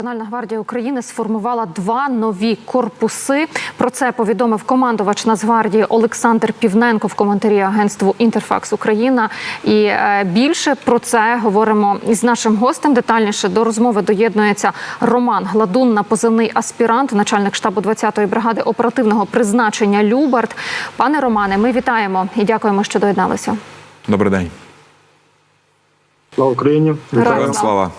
Національна гвардія України сформувала два нові корпуси. Про це повідомив командувач Нацгвардії Олександр Півненко в коментарі агентству Інтерфакс Україна. І е, більше про це говоримо із нашим гостем. Детальніше до розмови доєднується Роман Гладун на позивний аспірант, начальник штабу 20-ї бригади оперативного призначення Любард. Пане Романе, ми вітаємо і дякуємо, що доєдналися. Добрий день. Слава Україні! Героям Героям слава.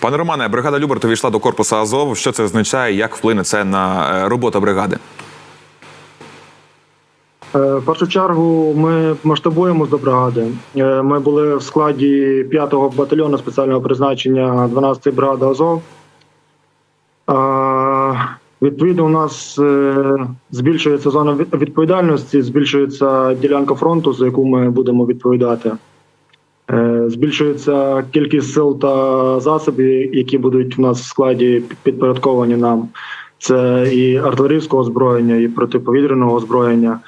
Пане Романе, бригада Люберт увійшла до корпусу Азов. Що це означає? Як вплине це на е, роботу бригади? Е, В першу чергу ми масштабуємо до бригади. Е, Ми були в складі 5-го батальйону спеціального призначення 12-ї бригади Азов. Відповідно, у нас збільшується зона відповідальності, збільшується ділянка фронту, за яку ми будемо відповідати. Е, Збільшується кількість сил та засобів, які будуть в нас в складі підпорядковані нам. Це і артилерійського озброєння, і протиповітряного озброєння,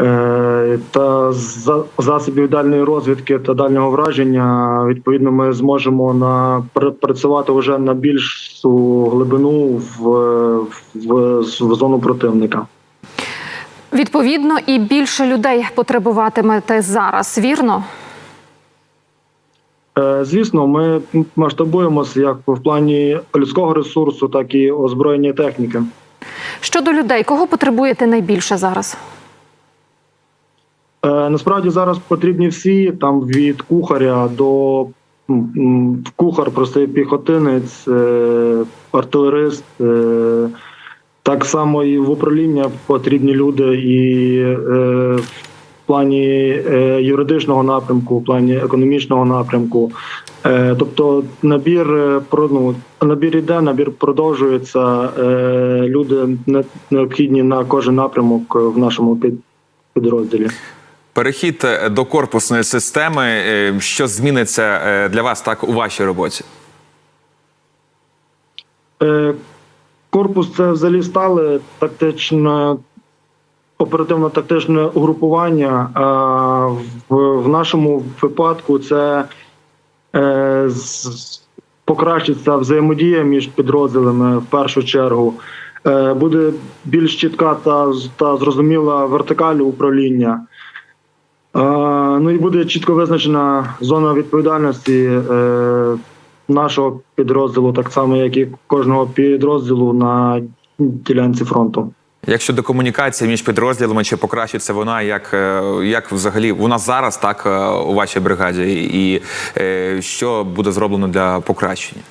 е, та за- засобів дальньої розвідки та дальнього враження. Відповідно, ми зможемо на працювати вже на більшу глибину в, в, в зону противника. Відповідно, і більше людей потребуватимете зараз. Вірно? Е, Звісно, ми масштабуємося як в плані людського ресурсу, так і озброєння техніки. Щодо людей, кого потребуєте найбільше зараз? Е, Насправді зараз потрібні всі там від кухаря до кухар, простий піхотинець, е, артилерист. Так само і в управління потрібні люди, і в плані е, юридичного напрямку, в плані економічного напрямку. Е, Тобто набір е, ну, набір іде, набір продовжується. Люди не- необхідні на кожен напрямок в нашому під- підрозділі. Перехід до корпусної системи. Що зміниться для вас так у вашій роботі? Корпус це взагалі стале тактичне, оперативно-тактичне угрупування. А в, нашому випадку це е, покращиться взаємодія між підрозділами в першу чергу. Е, буде більш чітка та, та зрозуміла вертикаль управління. Е, ну і буде чітко визначена зона відповідальності е, нашого підрозділу, так само, як і кожного підрозділу на ділянці фронту. Як щодо комунікації між підрозділами, чи покращиться вона? Як, е, як взагалі нас зараз так е, у вашій бригаді, і е, що буде зроблено для покращення?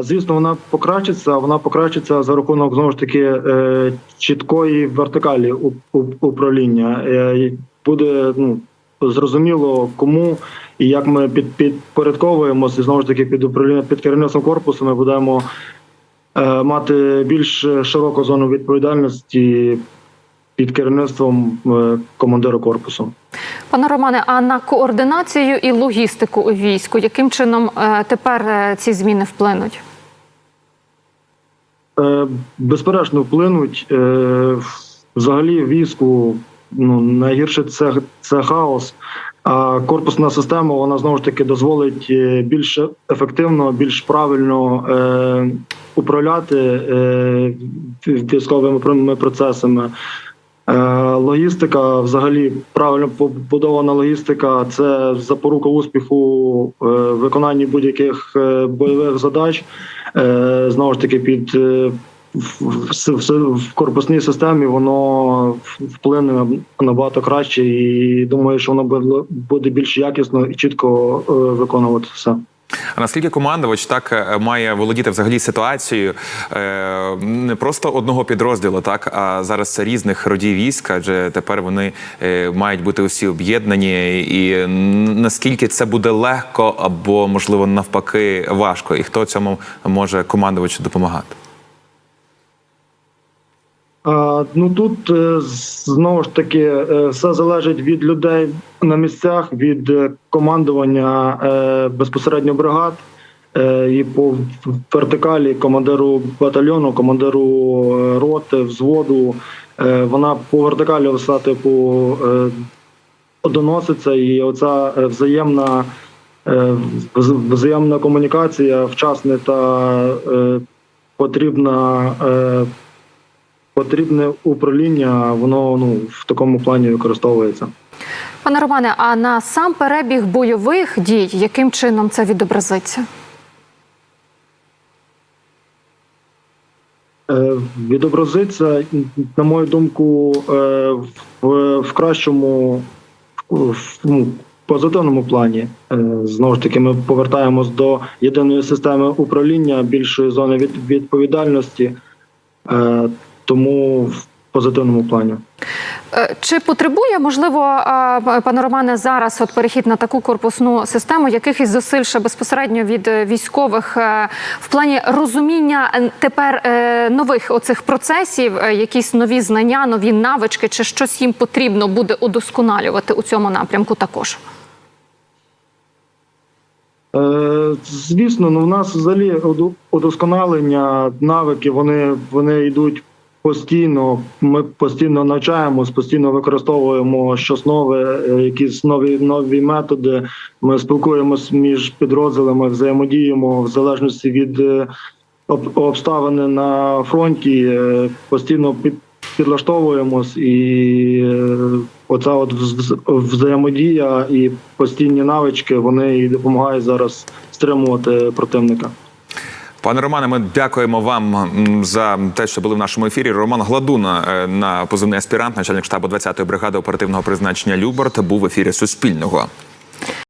Звісно, вона покращиться. Вона покращиться за рахунок знову ж таки чіткої вертикалі управління. Буде ну зрозуміло, кому і як ми під, підпорядковуємося. Знову ж таки під управління під керівництвом корпусу. Ми будемо мати більш широку зону відповідальності під керівництвом е, командира корпусу. Пане Романе, а на координацію і логістику у війську, яким чином е, тепер е, ці зміни вплинуть? Е, Безперечно, вплинуть. Е, Взагалі, війську ну, найгірше це, це хаос. А корпусна система вона знову ж таки дозволить е, більш ефективно, більш правильно е, управляти е, військовими процесами. Е, Логістика, взагалі, правильно побудована логістика це запорука успіху е, виконанні будь-яких бойових задач. Знову ж таки, під в, корпусній системі воно вплине набагато краще, і думаю, що воно буде, більш якісно і чітко виконувати все. А наскільки командувач так е, має володіти взагалі ситуацією е, не просто одного підрозділу, так а зараз це різних родів військ, адже тепер вони е, мають бути усі об'єднані, і наскільки це буде легко або можливо навпаки важко, і хто цьому може командувачу допомагати? Ну тут е, знову ж таки е, все залежить від людей на місцях, від е, командування безпосередньо бригад і по вертикалі командиру батальйону, командиру роти, взводу. Вона по вертикалі все типу доноситься, і оця взаємна взаємна комунікація, вчасне та потрібна. Потрібне управління, воно ну в такому плані використовується. Пане Романе, а на сам перебіг бойових дій, яким чином це відобразиться? Е, Відобразиться, на мою думку, е, в, в кращому в, в, ну, позитивному плані. Е, Знову ж таки, ми повертаємось до єдиної системи управління, більшої зони від, відповідальності, тому в позитивному плані. Е, Чи потребує можливо, е, пане Романе, зараз от перехід на таку корпусну систему якихось зусиль ще безпосередньо від е, військових в плані розуміння тепер нових оцих процесів, якісь нові знання, нові навички, чи щось їм потрібно буде удосконалювати у цьому напрямку також? Звісно, ну в нас взагалі удосконалення, навики, вони, вони йдуть постійно. Ми постійно навчаємось, постійно використовуємо щось нове, е, якісь нові нові методи. Ми спілкуємось між підрозділами, взаємодіємо в залежності від е, обставини на фронті. е, Постійно під, підлаштовуємось і оця от вз- взаємодія і постійні навички вони і допомагають зараз стримувати противника. Пане Романе, ми дякуємо вам за те, що були в нашому ефірі. Роман Гладуна е, на позивний аспірант, начальник штабу 20-ї бригади оперативного призначення Любарт, був в ефірі Суспільного.